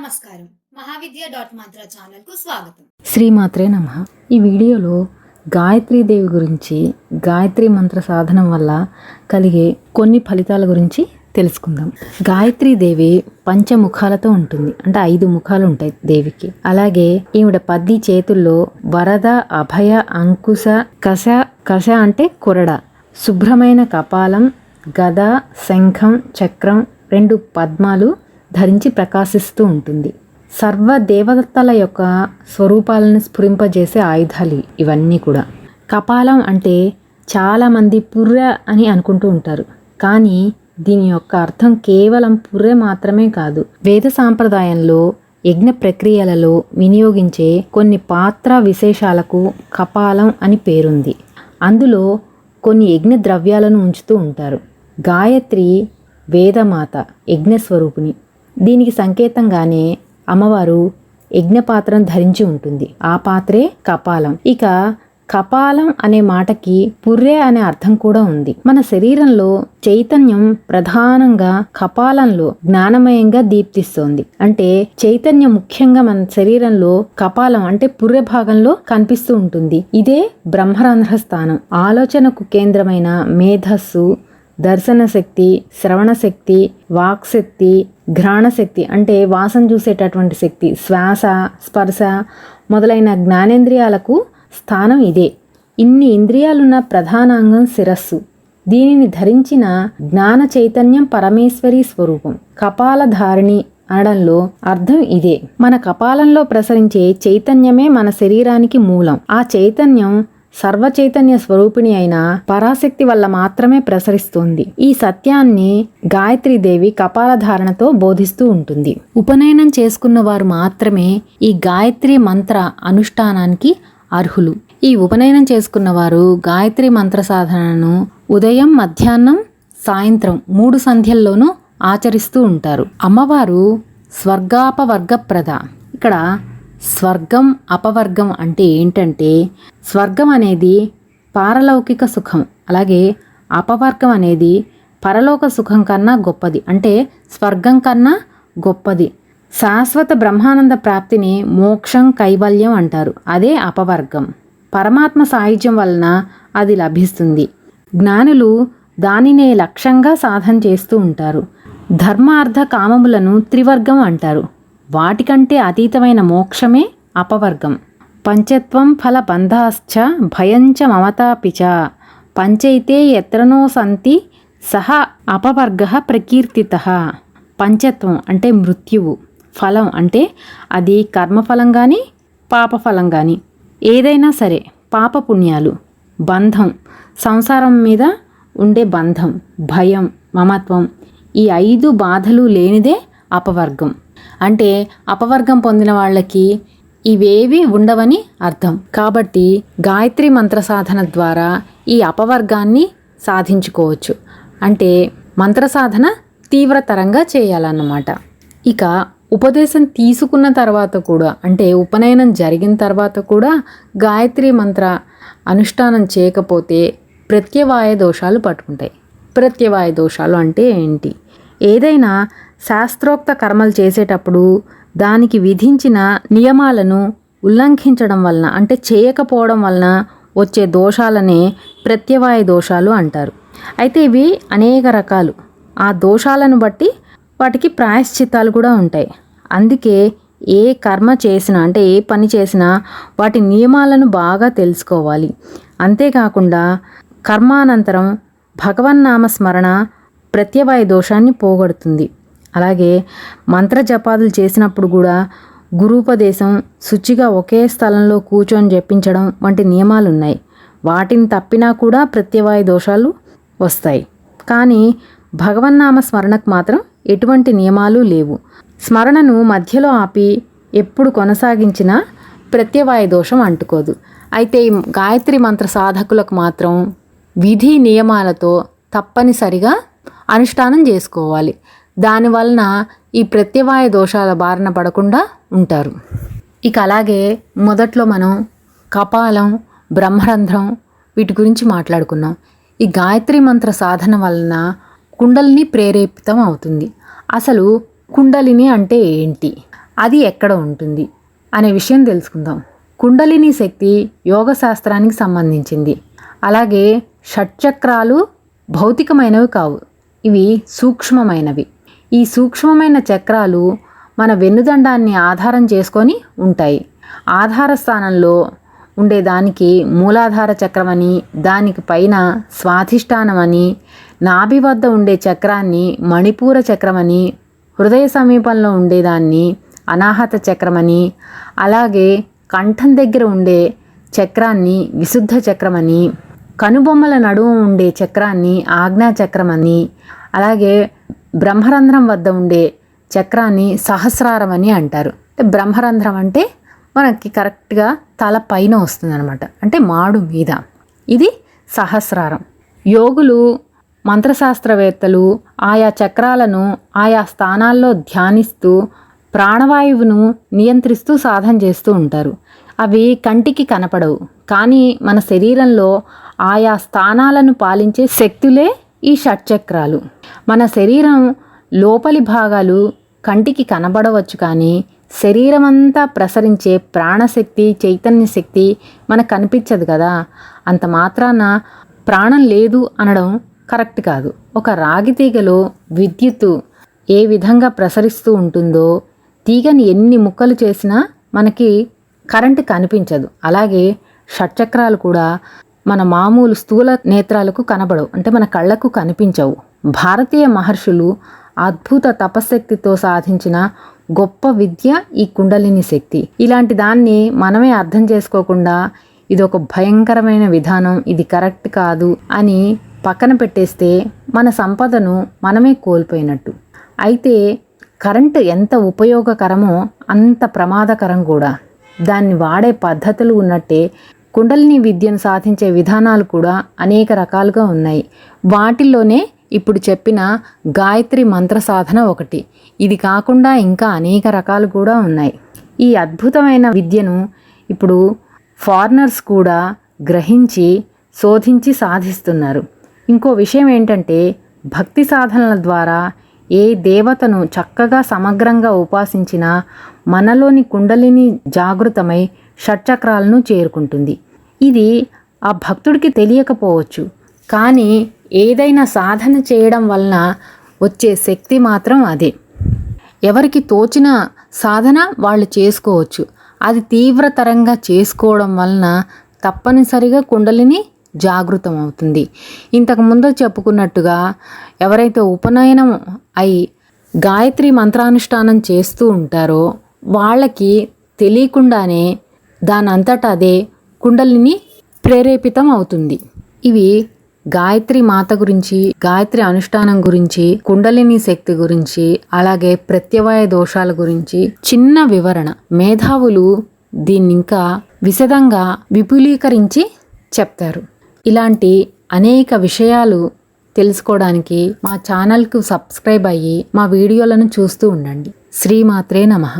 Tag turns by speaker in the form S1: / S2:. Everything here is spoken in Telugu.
S1: నమస్కారం. మహావిద్య డాట్ మాత్ర ఛానల్కు స్వాగతం
S2: శ్రీమాత్రే నమ. ఈ వీడియోలో గాయత్రీదేవి గురించి గాయత్రి మంత్ర సాధనం వల్ల కలిగే కొన్ని ఫలితాల గురించి తెలుసుకుందాం. గాయత్రీదేవి పంచముఖాలతో ఉంటుంది. అంటే ఐదు ముఖాలు ఉంటాయి దేవికి. అలాగే ఈవిడ పద్ది చేతుల్లో వరద అభయ అంకుశ కష కష అంటే కొరడ శుభ్రమైన కపాలం గద శంఖం చక్రం రెండు పద్మాలు ధరించి ప్రకాశిస్తూ ఉంటుంది. సర్వ దేవతల యొక్క స్వరూపాలను స్ఫురింపజేసే ఆయుధాలు ఇవన్నీ కూడా. కపాలం అంటే చాలామంది పుర్రె అని అనుకుంటూ ఉంటారు. కానీ దీని యొక్క అర్థం కేవలం పుర్రె మాత్రమే కాదు. వేద సాంప్రదాయంలో యజ్ఞ ప్రక్రియలలో వినియోగించే కొన్ని పాత్ర విశేషాలకు కపాలం అని పేరుంది. అందులో కొన్ని యజ్ఞ ద్రవ్యాలను ఉంచుతూ ఉంటారు. గాయత్రి వేదమాత యజ్ఞస్వరూపిణి. దీనికి సంకేతంగానే అమ్మవారు యజ్ఞపాత్రను ధరించి ఉంటుంది. ఆ పాత్రే కపాలం. ఇక కపాలం అనే మాటకి పుర్రే అనే అర్థం కూడా ఉంది. మన శరీరంలో చైతన్యం ప్రధానంగా కపాలంలో జ్ఞానమయంగా దీప్తిస్తోంది. అంటే చైతన్యం ముఖ్యంగా మన శరీరంలో కపాలం అంటే పుర్రె భాగంలో కనిపిస్తూ ఉంటుంది. ఇదే బ్రహ్మరంధ్ర స్థానం ఆలోచనకు కేంద్రమైన మేధస్సు దర్శన శక్తి శ్రవణ శక్తి వాక్శక్తి ఘ్రాణ శక్తి అంటే వాసన చూసేటటువంటి శక్తి శ్వాస స్పర్శ మొదలైన జ్ఞానేంద్రియాలకు స్థానం ఇదే. ఇన్ని ఇంద్రియాలున్న ప్రధానాంగం శిరస్సు. దీనిని ధరించిన జ్ఞాన చైతన్యం పరమేశ్వరి స్వరూపం. కపాలధారిణి అనడంలో అర్థం ఇదే. మన కపాలంలో ప్రసరించే చైతన్యమే మన శరీరానికి మూలం. ఆ చైతన్యం సర్వచైతన్య స్వరూపిణి అయిన పరాశక్తి వల్ల మాత్రమే ప్రసరిస్తుంది. ఈ సత్యాన్ని గాయత్రీదేవి కపాల ధారణతో బోధిస్తూ ఉంటుంది. ఉపనయనం చేసుకున్న వారు మాత్రమే ఈ గాయత్రి మంత్ర అనుష్ఠానానికి అర్హులు. ఈ ఉపనయనం చేసుకున్న వారు గాయత్రి మంత్ర సాధనను ఉదయం మధ్యాహ్నం సాయంత్రం మూడు సంధ్యల్లోనూ ఆచరిస్తూ ఉంటారు. అమ్మవారు స్వర్గాపవర్గప్రద. ఇక్కడ స్వర్గం అపవర్గం అంటే ఏంటంటే స్వర్గం అనేది పారలౌకిక సుఖం అలాగే అపవర్గం అనేది పరలోక సుఖం కన్నా గొప్పది. అంటే స్వర్గం కన్నా గొప్పది. శాశ్వత బ్రహ్మానంద ప్రాప్తిని మోక్షం కైవల్యం అంటారు. అదే అపవర్గం. పరమాత్మ సాహిత్యం వలన అది లభిస్తుంది. జ్ఞానులు దానినే లక్ష్యంగా సాధన చేస్తూ ఉంటారు. ధర్మార్థ కామములను త్రివర్గం అంటారు. వాటికంటే అతీతమైన మోక్షమే అపవర్గం. పంచత్వం ఫల బంధాశ్చ భయంచ మమతాపిచ పంచైతే ఎత్రనో సంతి సహ అపవర్గ ప్రకీర్తిత. పంచత్వం అంటే మృత్యువు. ఫలం అంటే అది కర్మఫలం కానీ పాపఫలం కానీ ఏదైనా సరే పాపపుణ్యాలు. బంధం. సంసారం మీద ఉండే బంధం భయం మమత్వం ఈ ఐదు బాధలు లేనిదే అపవర్గం. అంటే అపవర్గం పొందిన వాళ్ళకి ఇవేవి ఉండవని అర్థం. కాబట్టి గాయత్రి మంత్ర సాధన ద్వారా ఈ అపవర్గాన్ని సాధించుకోవచ్చు. అంటే మంత్ర సాధన తీవ్రతరంగా చేయాలన్నమాట. ఇక ఉపదేశం తీసుకున్న తర్వాత కూడా అంటే ఉపనయనం జరిగిన తర్వాత కూడా గాయత్రి మంత్ర అనుష్ఠానం చేయకపోతే ప్రత్యవాయ దోషాలు పట్టుకుంటాయి. ప్రత్యవాయ దోషాలు అంటే ఏంటి? ఏదైనా శాస్త్రోక్త కర్మలు చేసేటప్పుడు దానికి విధించిన నియమాలను ఉల్లంఘించడం వలన అంటే చేయకపోవడం వలన వచ్చే దోషాలనే ప్రత్యవాయ దోషాలు అంటారు. అయితే ఇవి అనేక రకాలు. ఆ దోషాలను బట్టి వాటికి ప్రాయశ్చిత్తాలు కూడా ఉంటాయి. అందుకే ఏ కర్మ చేసినా అంటే ఏ పని చేసినా వాటి నియమాలను బాగా తెలుసుకోవాలి. అంతేకాకుండా కర్మానంతరం భగవన్నామ స్మరణ ప్రత్యవాయ దోషాన్ని పోగొడుతుంది. అలాగే మంత్ర జపాదులు చేసినప్పుడు కూడా గురూపదేశం శుచిగా ఒకే స్థలంలో కూర్చొని జపించడం వంటి నియమాలు ఉన్నాయి వాటిని తప్పినా కూడా ప్రత్యవాయ దోషాలు వస్తాయి. కానీ భగవన్నామ స్మరణకు మాత్రం ఎటువంటి నియమాలు లేవు. స్మరణను మధ్యలో ఆపి ఎప్పుడు కొనసాగించినా ప్రత్యవాయ దోషం అంటుకోదు. అయితే ఈ గాయత్రి మంత్ర సాధకులకు మాత్రం విధి నియమాలతో తప్పనిసరిగా అనుష్ఠానం చేసుకోవాలి. దానివలన ఈ ప్రత్యవాయ దోషాల బారిన పడకుండా ఉంటారు. ఇక అలాగే మొదట్లో మనం కపాలం బ్రహ్మరంధ్రం వీటి గురించి మాట్లాడుకున్నాం. ఈ గాయత్రి మంత్ర సాధన వలన కుండలిని ప్రేరేపితం అవుతుంది. అసలు కుండలిని అంటే ఏంటి? అది ఎక్కడ ఉంటుంది? అనే విషయం తెలుసుకుందాం. కుండలిని శక్తి యోగ శాస్త్రానికి సంబంధించింది. అలాగే షట్చక్రాలు భౌతికమైనవి కావు. ఇవి సూక్ష్మమైనవి. ఈ సూక్ష్మమైన చక్రాలు మన వెన్నుదండాన్ని ఆధారం చేసుకొని ఉంటాయి. ఆధార స్థానంలో ఉండేదానికి మూలాధార చక్రమని దానికి పైన స్వాధిష్టానమని నాభి వద్ద ఉండే చక్రాన్ని మణిపూర చక్రమని హృదయ సమీపంలో ఉండేదాన్ని అనాహత చక్రమని అలాగే కంఠం దగ్గర ఉండే చక్రాన్ని విశుద్ధ చక్రమని కనుబొమ్మల నడుము ఉండే చక్రాన్ని ఆజ్ఞా చక్రమని అలాగే బ్రహ్మరంధ్రం వద్ద ఉండే చక్రాన్ని సహస్రారం అని అంటారు. అంటే బ్రహ్మరంధ్రం అంటే మనకి కరెక్ట్గా తల పైన వస్తుందన్నమాట. అంటే మాడు మీద. ఇది సహస్రారం. యోగులు మంత్రశాస్త్రవేత్తలు ఆయా చక్రాలను ఆయా స్థానాల్లో ధ్యానిస్తూ ప్రాణవాయువును నియంత్రిస్తూ సాధన చేస్తూ ఉంటారు. అవి కంటికి కనపడవు. కానీ మన శరీరంలో ఆయా స్థానాలను పాలించే శక్తులే ఈ షట్చక్రాలు. మన శరీరం లోపలి భాగాలు కంటికి కనబడవచ్చు కానీ శరీరం అంతా ప్రసరించే ప్రాణశక్తి చైతన్య శక్తి మనకు కనిపించదు కదా. అంత మాత్రాన ప్రాణం లేదు అనడం కరెక్ట్ కాదు. ఒక రాగి తీగలో విద్యుత్తు ఏ విధంగా ప్రసరిస్తూ ఉంటుందో తీగని ఎన్ని ముక్కలు చేసినా మనకి కరెంటు కనిపించదు. అలాగే షట్చక్రాలు కూడా మన మామూలు స్థూల నేత్రాలకు కనబడవు అంటే మన కళ్ళకు కనిపించవు. భారతీయ మహర్షులు అద్భుత తపశక్తితో సాధించిన గొప్ప విద్య ఈ కుండలిని శక్తి. ఇలాంటి దాన్ని మనమే అర్థం చేసుకోకుండా ఇది ఒక భయంకరమైన విధానం ఇది కరెక్ట్ కాదు అని పక్కన పెట్టేస్తే మన సంపదను మనమే కోల్పోయినట్టు. అయితే కరెంటు ఎంత ఉపయోగకరమో అంత ప్రమాదకరం కూడా. దాన్ని వాడే పద్ధతులు ఉన్నట్టే కుండలిని విద్యను సాధించే విధానాలు కూడా అనేక రకాలుగా ఉన్నాయి. వాటిల్లోనే ఇప్పుడు చెప్పిన గాయత్రి మంత్ర సాధన ఒకటి. ఇది కాకుండా ఇంకా అనేక రకాలు కూడా ఉన్నాయి. ఈ అద్భుతమైన విద్యను ఇప్పుడు ఫారినర్స్ కూడా గ్రహించి శోధించి సాధిస్తున్నారు. ఇంకో విషయం ఏంటంటే భక్తి సాధనల ద్వారా ఏ దేవతను చక్కగా సమగ్రంగా ఉపాసించినా మనలోని కుండలిని జాగృతమై షట్చక్రాలను చేరుకుంటుంది. ఇది ఆ భక్తుడికి తెలియకపోవచ్చు. కానీ ఏదైనా సాధన చేయడం వలన వచ్చే శక్తి మాత్రం అదే. ఎవరికి తోచిన సాధన వాళ్ళు చేసుకోవచ్చు. అది తీవ్రతరంగా చేసుకోవడం వలన తప్పనిసరిగా కుండలిని జాగృతం అవుతుంది. ఇంతకు ముందు చెప్పుకున్నట్టుగా ఎవరైతే ఉపనయనం అయి గాయత్రి మంత్రానుష్ఠానం చేస్తూ ఉంటారో వాళ్ళకి తెలియకుండానే దానంతటా అదే కుండలిని ప్రేరేపితం అవుతుంది. ఇవి గాయత్రి మాత గురించి గాయత్రి అనుష్ఠానం గురించి కుండలిని శక్తి గురించి అలాగే ప్రత్యవాయ దోషాల గురించి చిన్న వివరణ. మేధావులు దీన్ని ఇంకా విశదంగా విపులీకరించి చెప్తారు. ఇలాంటి అనేక విషయాలు తెలుసుకోవడానికి మా ఛానల్కు సబ్స్క్రైబ్ అయ్యి మా వీడియోలను చూస్తూ ఉండండి. శ్రీమాత్రే నమః.